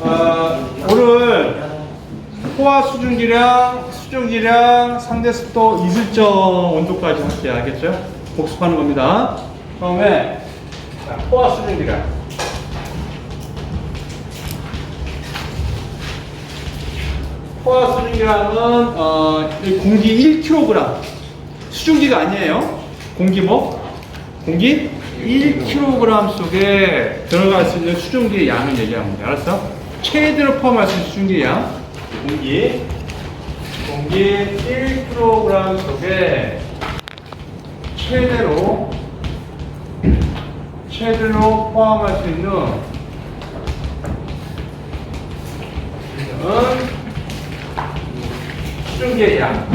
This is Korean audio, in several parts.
어, 오늘 포화 수증기량, 수증기량, 상대 습도, 이슬점 온도까지 함께 알겠죠? 복습하는 겁니다. 처음에 자, 포화 수증기량. 포화 수증기량은 어, 이 공기 1kg 수증기가 아니에요. 공기 뭐? 공기 1kg 속에 들어갈 수 있는 수증기의 양을 얘기합니다. 알았어? 최대로 포함할 수 있는 양. 공기. 공기 1kg 속에 최대로 최대로 포함할 수 있는 은 수증기의 양.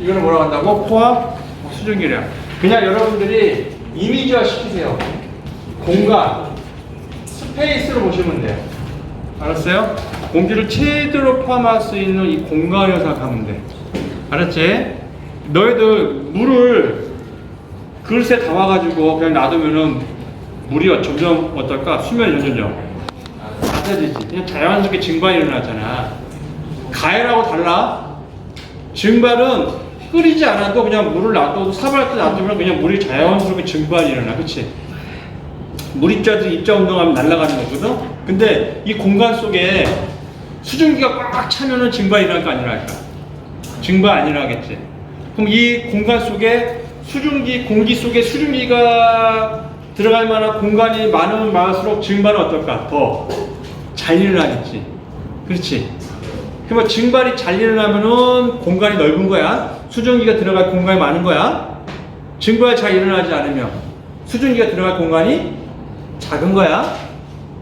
이거는 뭐라고 한다고? 포함 수증기량. 그냥 여러분들이 이미지화 시키세요. 공간, 스페이스로 보시면 돼요. 알았어요? 공기를 최대로 포함할 수 있는 이 공간을 생각하면 돼. 알았지? 너희들 물을 그릇에 담아가지고 그냥 놔두면은 물이 점점 어떨까? 수면이 점점점 낮아지지. 그냥 자연스럽게 증발이 일어나잖아. 가열하고 달라. 증발은 끓이지 않아도 그냥 물을 놔둬도 사발 때 놔두면 그냥 물이 자연스럽게 증발이 일어나. 그치? 물 입자들이 입자 운동하면 날아가는 거거든? 근데 이 공간 속에 수증기가 꽉 차면은 증발이 일어날까 안 일어날까? 증발 안 일어나겠지. 그럼 이 공간 속에 수증기, 공기 속에 수증기가 들어갈 만한 공간이 많으면 많을수록 증발은 어떨까? 더 잘 일어나겠지. 그렇지. 그러면 증발이 잘 일어나면은 공간이 넓은 거야. 수증기가 들어갈 공간이 많은 거야. 증발이 잘 일어나지 않으면 수증기가 들어갈 공간이 작은 거야.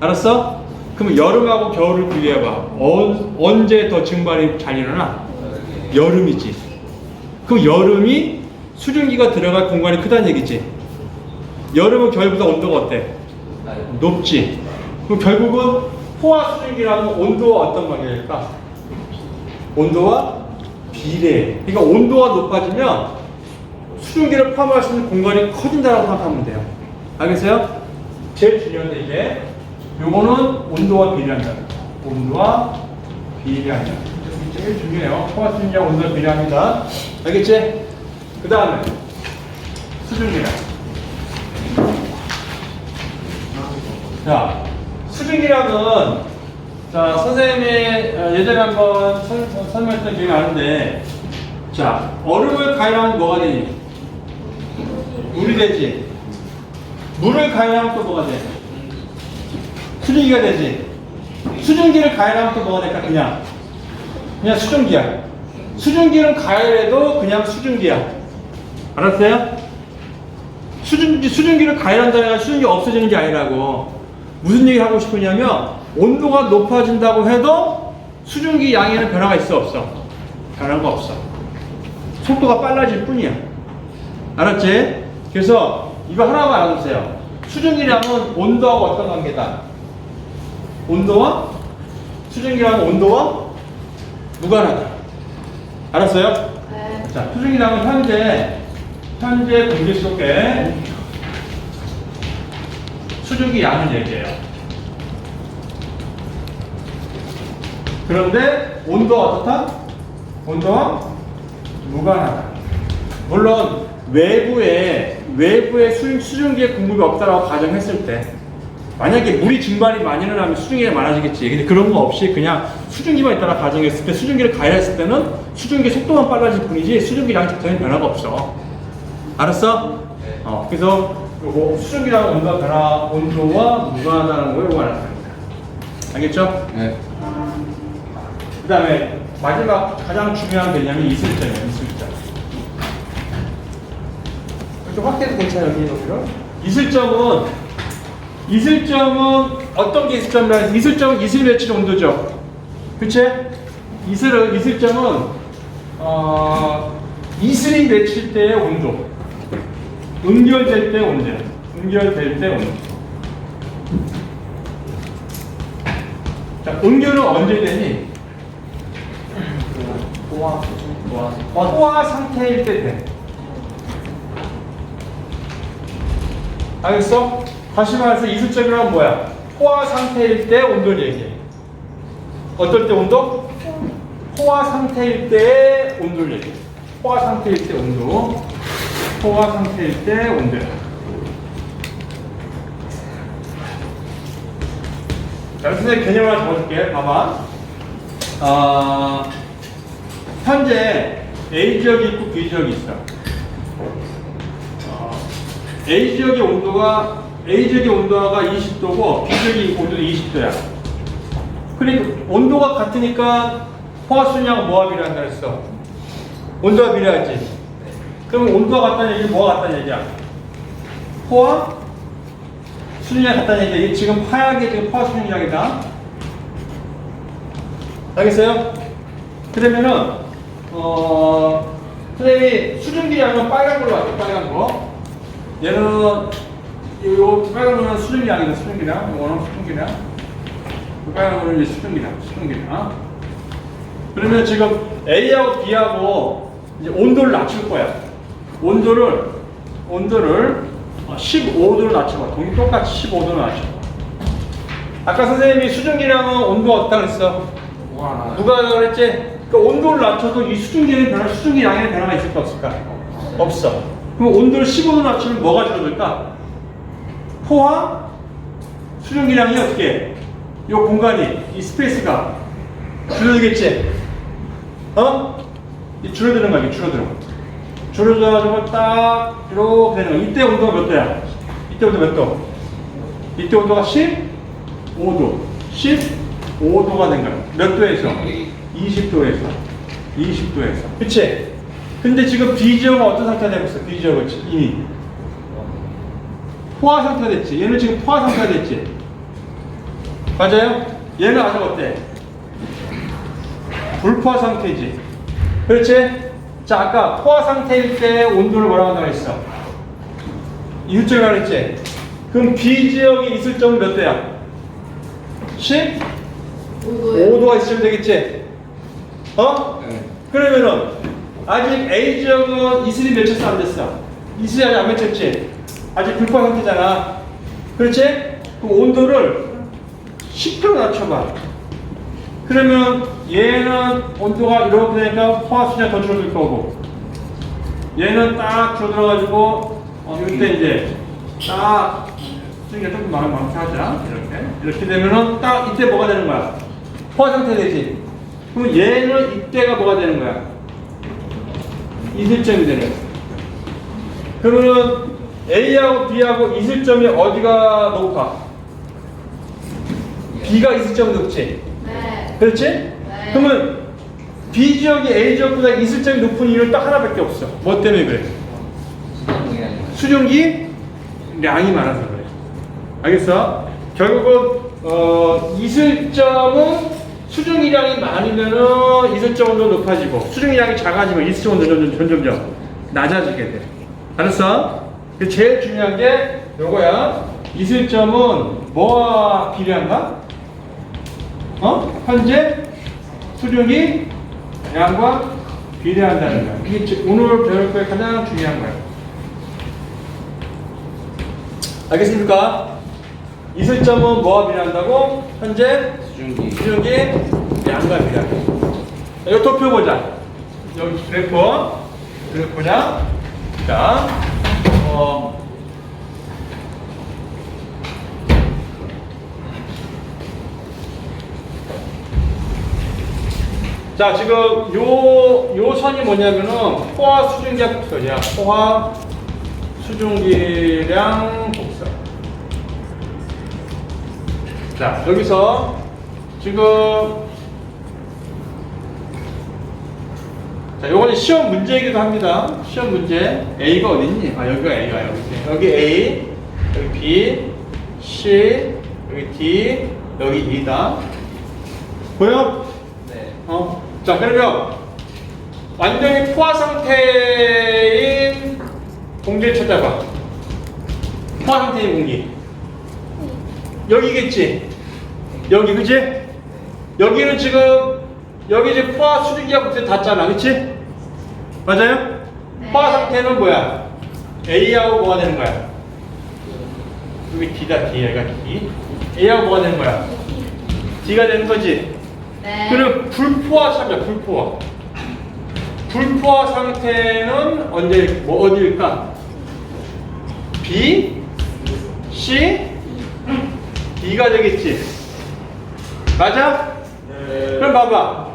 알았어? 그러면 여름하고 겨울을 비교해봐. 어, 언제 더 증발이 잘 일어나? 여름이지. 그럼 여름이 수증기가 들어갈 공간이 크다는 얘기지. 여름은 겨울보다 온도가 어때? 높지. 그럼 결국은 포화 수증기라는 온도와 어떤 관계일까? 온도와 비례. 그러니까 온도가 높아지면 수증기를 포함할 수 있는 공간이 커진다고 생각하면 돼요. 알겠어요? 제일 중요한 게 이게 요거는 온도와 비례한다. 온도와 비례한다. 이게 제일 중요해요. 포화 수증기와 온도와 비례합니다. 알겠지? 그 다음에 수증기량. 자, 수증기량은 자 선생님이 어, 예전에 한번 설- 설명했던 기억이 나는데 자 얼음을 가열하면 뭐가 되니? 물이 되지. 물을 가열하면 또 뭐가 돼? 수증기가 되지. 수증기를 가열하면 또 뭐가 될까? 그냥 그냥 수증기야. 수증기는 가열해도 그냥 수증기야. 알았어요? 수증기, 수증기를 가열한다는 건 수증기 없어지는 게 아니라고. 무슨 얘기 하고 싶으냐면, 온도가 높아진다고 해도 수증기 양에는 변화가 있어, 없어? 변화가 없어. 속도가 빨라질 뿐이야. 알았지? 그래서 이거 하나만 알아두세요. 수증기량은 온도하고 어떤 관계다? 온도와? 수증기량은 온도와 무관하다. 알았어요? 네. 자, 수증기량은 현재 현재 공기 속에 수증기 양을 얘기해요. 그런데 온도가 어떻다? 온도와 무관하다. 물론 외부에 외부에 수, 수증기의 공급이 없다라고 가정했을 때 만약에 물이 증발이 많이 일어나면 수증기가 많아지겠지. 근데 그런 거 없이 그냥 수증기만 있다라 가정했을 때 수증기를 가열했을 때는 수증기 속도만 빨라질 뿐이지 수증기량 전혀 변화가 없어. 알았어? 어, 그래서 요거 수증기랑 온도 변화, 온도와 무관하다는 걸 요거 알았습니다. 알겠죠? 네. 그 다음에 마지막 가장 중요한 개념이 이슬점이에요, 이슬점. 좀 확대도 괜찮아요, 여기 여기로. 이슬점은, 이슬점은 어떤 게 이슬점이라 이슬점은 이슬 매칠 온도죠. 그치? 이슬은, 이슬점은, 어, 이슬이 맺힐 때의 온도. 응결될 때 온도. 응결될 때 온도. 자, 응결은 언제 되니? 포화 어, 포화 상태일 때 돼. 알겠어? 다시 말해서 이슬점이란 뭐야? 포화 상태일 때 온도를 얘기해. 어떨 때 온도? 포화 상태일 때 온도를 얘기해. 포화 상태일 때 온도. 포화 상태일 때 온도. 자, 선생님 개념을 하나 적어줄게. 봐봐. 아, 현재 A 지역이 있고 B 지역이 있어. 어, A 지역의 온도가 A 지역의 온도가 20도고 B 지역의 온도도 20도야. 그러니까 온도가 같으니까 포화수량 뭐가 비례한다 그랬어? 온도가 비례하지. 그럼 온도가 같다는 얘기는 뭐가 같다는 얘기야? 포화 수준이랑 같다는 얘기야. 지금 하얗게 지금 포화 수준이랑이다. 알겠어요? 그러면은 어 선생님이 수증기량은 빨간 걸로 할게요. 빨간 거. 얘는 요, 요 빨간 거는 수증기량이다. 수증기량. 이거는 수증기량. 그 빨간 거는 이제 수증기량. 수증기량. 그러면 지금 A하고 B하고 이제 온도를 낮출 거야. 온도를 온도를 15도로 낮춰봐. 동이 똑같이 15도로 낮춰봐. 아까 선생님이 수증기량은 온도가 어떻다 그랬어? 누가 하라 그랬지? 그 온도를 낮춰도 이 수증기는 변화, 수증기 양의 변화가 있을 까 없을까? 없어. 그럼 온도를 15도 낮추면 뭐가 줄어들까? 포화 수증기량이 어떻게? 해? 이 공간이 이 스페이스가 줄어들겠지? 어? 이 줄어드는 거야, 줄어들어. 줄어들어가지고 딱 이렇게 되는 거야. 이때 온도가 몇 도야? 이때 온도 몇 도? 이때 온도가 15도. 15도가 된 거야. 몇 도에서? 20도에서. 20도에서. 그치? 근데 지금 B지역은 어떤 상태가 되고 있어? B지역은 이미. 포화 상태가 됐지. 얘는 지금 포화 상태가 됐지. 맞아요? 얘는 아직 어때? 불포화 상태지. 그렇지? 자, 아까 포화 상태일 때 온도를 뭐라고 한다고 했어? 이웃점이라고 했지? 그럼 B지역이 있을 점은 몇 도야? 10? 5도가 있으면 되겠지? 어? 그러면은 아직 A 지역은 이슬이 맺혔어 안 됐어? 이슬이 아직 안 맺혔지? 아직 불포 상태잖아. 그렇지? 그럼 온도를 10도로 낮춰봐. 그러면 얘는 온도가 이렇게 되니까 포화수냐 더 줄어들 거고 얘는 딱 줄어들어가지고 어, 이때 이제 딱 수익이 조금 많은 만큼 하자 이렇게 이렇게 되면은 딱 이때 뭐가 되는 거야? 포화 상태 되지. 그럼 얘는 이때가 뭐가 되는 거야? 이슬점이 되는 거야. 그러면은 A하고 B하고 이슬점이 어디가 높아? B가 이슬점이 높지. 네. 그렇지? 그러면 B 지역이 A 지역보다 이슬점이 높은 이유는 딱 하나밖에 없어. 뭐 때문에 그래? 수증기 량이 많아서 그래. 알겠어? 결국은 어, 이슬점은 수증기량이 많으면은 이슬점 온도 높아지고 수증기량이 작아지면 이슬점 온도 점점 점점점 낮아지게 돼. 알았어? 그 제일 중요한 게 요거야. 이슬점은 뭐와 비례한가? 어? 현재 수증기 양과 비례한다는 거야. 지- 오늘 배울 거에 가장 중요한 거야. 알겠습니까? 이슬점은 뭐와 비례한다고? 현재 수증기. 수증기 양과 비례한다. 이거 도표 보자. 여기 그래프. 그래프 보자. 자, 어, 자, 지금 요, 요 선이 뭐냐면은 포화 수증기량 복선이야. 포화 수증기량 복선. 자, 여기서 지금 자, 요거는 시험 문제이기도 합니다. 시험 문제. A가 어딨니? 아, 여기가 A가 여기. 여기 A, 여기 B, C, 여기 D, 여기 E다. 보여? 네. 어? 자, 그러면 완전히 포화 상태인 공기를 찾아봐. 포화 상태인 공기. 여기겠지? 여기, 그지? 여기는 지금, 여기 이제 포화 수증기가 국세 닿잖아, 그치? 맞아요? 네. 포화 상태는 뭐야? A하고 뭐가 되는 거야? 여기 D다 D 얘가 D A하고 뭐가 되는 거야? D가 되는 거지 네. 그럼 불포화 상태 불포화 불포화 상태는 언제 뭐 어디일까? B, C, D가 되겠지 맞아? 그럼 봐봐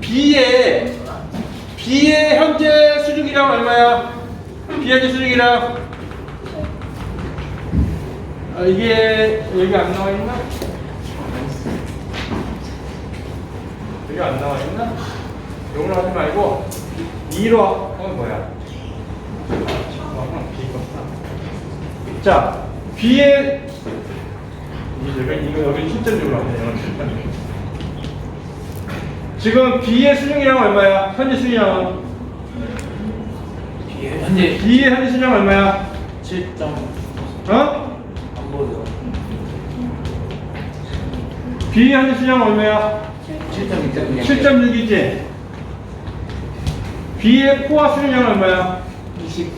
B의 B의 현재 수중이랑 얼마야? B 현재 수중이랑 아, 이게 여기 안 나와 있나? 여기 안 나와 있나? 이걸 하지 말고 2로 어 뭐야? 어, B구나. 자, B의 여기 이거 여기 실전적으로 하네. 지금 B의 수중이랑 얼마야? 현재 수중이랑 현재 B의 현재 수중 얼마야? 7점 어? 안 보여요. B의 현재 수중 얼마야? 7.2점 7.6이지. B의 포화 수중량 얼마야? 27.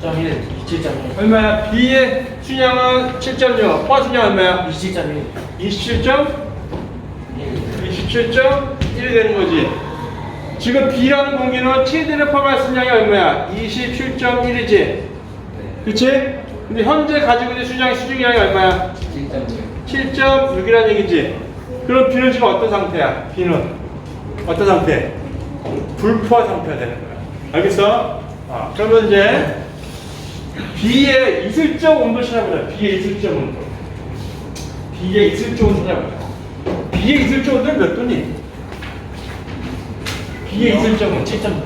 1 27.1 얼마야? B의 수량은 7.6, 포화 수량 얼마야? 27.1 27점? 27.1 되는 거지. 지금 B라는 공기는 포함할 수량이 얼마야? 27.1이지. 그치? 근데 현재 가지고 있는 수량의 수중량이 얼마야? 7.6 7.6 이라는 얘기지. 그럼 B는 지금 어떤 상태야? B는 어떤 상태? 불포화 상태가 되는 거야. 알겠어? 아, 그러면 이제 B의 이슬적 온도 찾아보자. B의 이슬적 온도. B의 이슬적 온도 찾아보자. B의 이슬적 온도는 몇 도니? B의 이슬적 온도. 7.6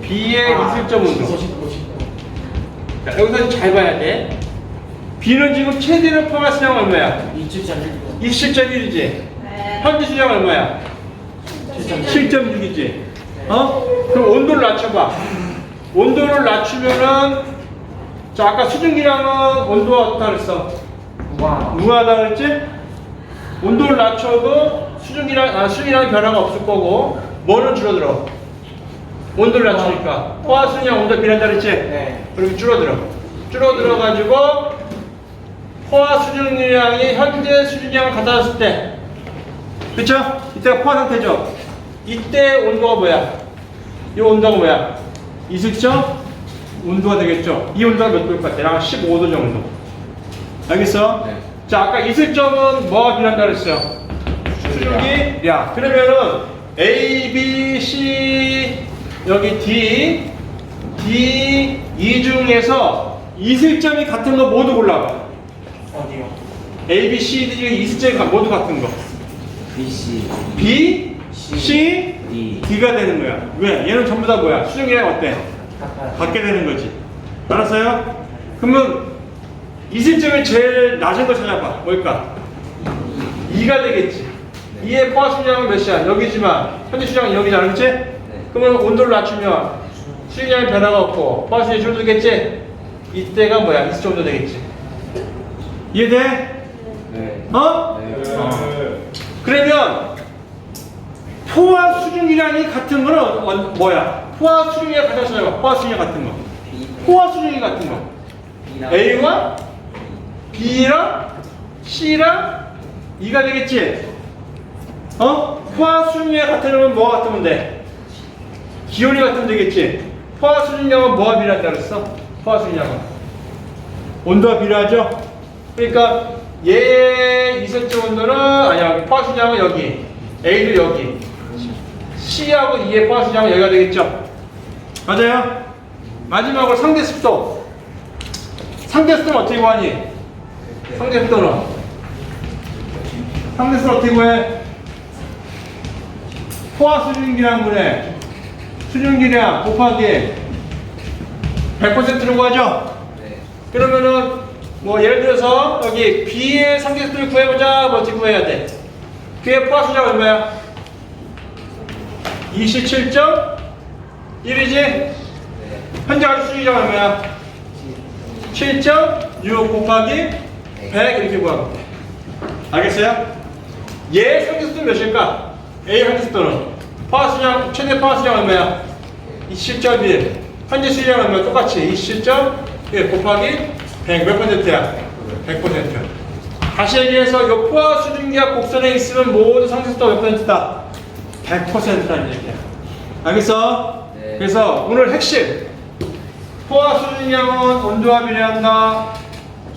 B의 이슬적 온도. 59 자, 여기서 잘 봐야 돼. B는 지금 최대로 포함할 수량 얼마야? 27.1 27.1이지. 네. 현재 수량 얼마야? 7.6 7.6이지. 어? 그럼 온도를 낮춰봐. 온도를 낮추면은 자 아까 수증기량은 온도가 어떻다 그랬어? 우와 무하다 그랬지? 온도를 낮춰도 수증기량 아 수증기량의 변화가 없을 거고 뭐는 줄어들어? 온도를 낮추니까 포화 수증량 온도 비례한다 그랬지? 네. 그럼 줄어들어. 줄어들어 가지고 포화 수증량이 현재 수증량을 같아졌을 때 그쵸? 이때가 포화 상태죠? 이때 온도가 뭐야? 이 온도가 뭐야? 이슬점 온도가 되겠죠? 이 온도가 몇 도일 것 같아? 한 15도 정도. 알겠어? 네. 자, 아까 이슬점은 뭐가 비난다 그랬어요? 수증기? 야, 그러면은 A, B, C, 여기 D, D, 이 중에서 이슬점이 같은 거 모두 골라봐. 어디요? A, B, C, D 중에 이슬점이 가- 모두 같은 거. BC B, C, D D가 되는 거야. 왜? 얘는 전부 다 뭐야? 수중이랑 어때? 받게 되는 거지. 알았어요? 그러면 이슬점이 제일 낮은 거 찾아봐. 뭘까? 2가 되겠지. 2의 포화 수량은 몇이야? 여기지만 현재 수량은 여기잖아. 그렇지? 그러면 온도를 낮추면 수량의 변화가 없고 포화 수량이 줄어들겠지? 이때가 뭐야? 이슬점 온도 되겠지. 이해돼? 네 어? 네. 어. 그러면 포화 수중이량이 같은 거는 어, 뭐야? 포화 수중이랑 같은 거. 포화 수중이 같은 거. 포화 수중이 같은 거. A와 B랑 C랑 E가 되겠지? 어? 포화 수중량 같은 거면 뭐가 같으면 돼? 기온이 같으면 되겠지? 포화 수중량은 뭐가 비례한다 그랬어? 포화 수중량은 온도가 비례하죠? 그러니까 얘 이슬점 온도는 아니야 포화 수중량은 여기 A도 여기 C하고 E의 포화 수중량은 여기가 되겠죠? 맞아요? 마지막으로 상대 습도 상대 습도는 어떻게 구하니? 상대 습도는 상대 습도 어떻게 구해? 포화 수증기량분의 수증기량 곱하기 100%로 구하죠? 네 그러면은 뭐 예를 들어서 여기 B의 상대 습도를 구해보자 뭐 어떻게 구해야 돼? B의 포화 수량 얼마야? 27.1이지? 네 현재 아주 수준이랑 얼마야? 7.6 곱하기 100 이렇게 구하면 돼. 알겠어요? 얘 상대수는 몇일까? A 상대수는 파워 수량 최대 파워 수량 얼마야? 27.1 현재 수량 얼마 똑같이 27.1 예, 곱하기 100 몇 퍼센트야? 100%. 다시 얘기해서 요포와 수증기가 곡선에 있으면 모두 상승도가 몇 퍼센트다? 100%라는 얘기야. 알겠어? 네. 그래서 오늘 핵심. 포와 수증기량은 온도와 비례한다.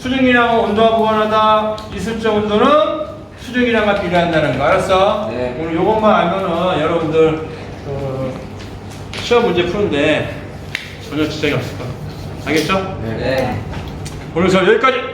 수증기량은 온도와 무관하다. 이슬적 온도는 수증기량과 비례한다는 거 알았어? 네. 오늘 요것만 알면은 여러분들 그 시험 문제 푸는데 전혀 지장이 없을 거야. 알겠죠? 네. 오늘 수업 여기까지.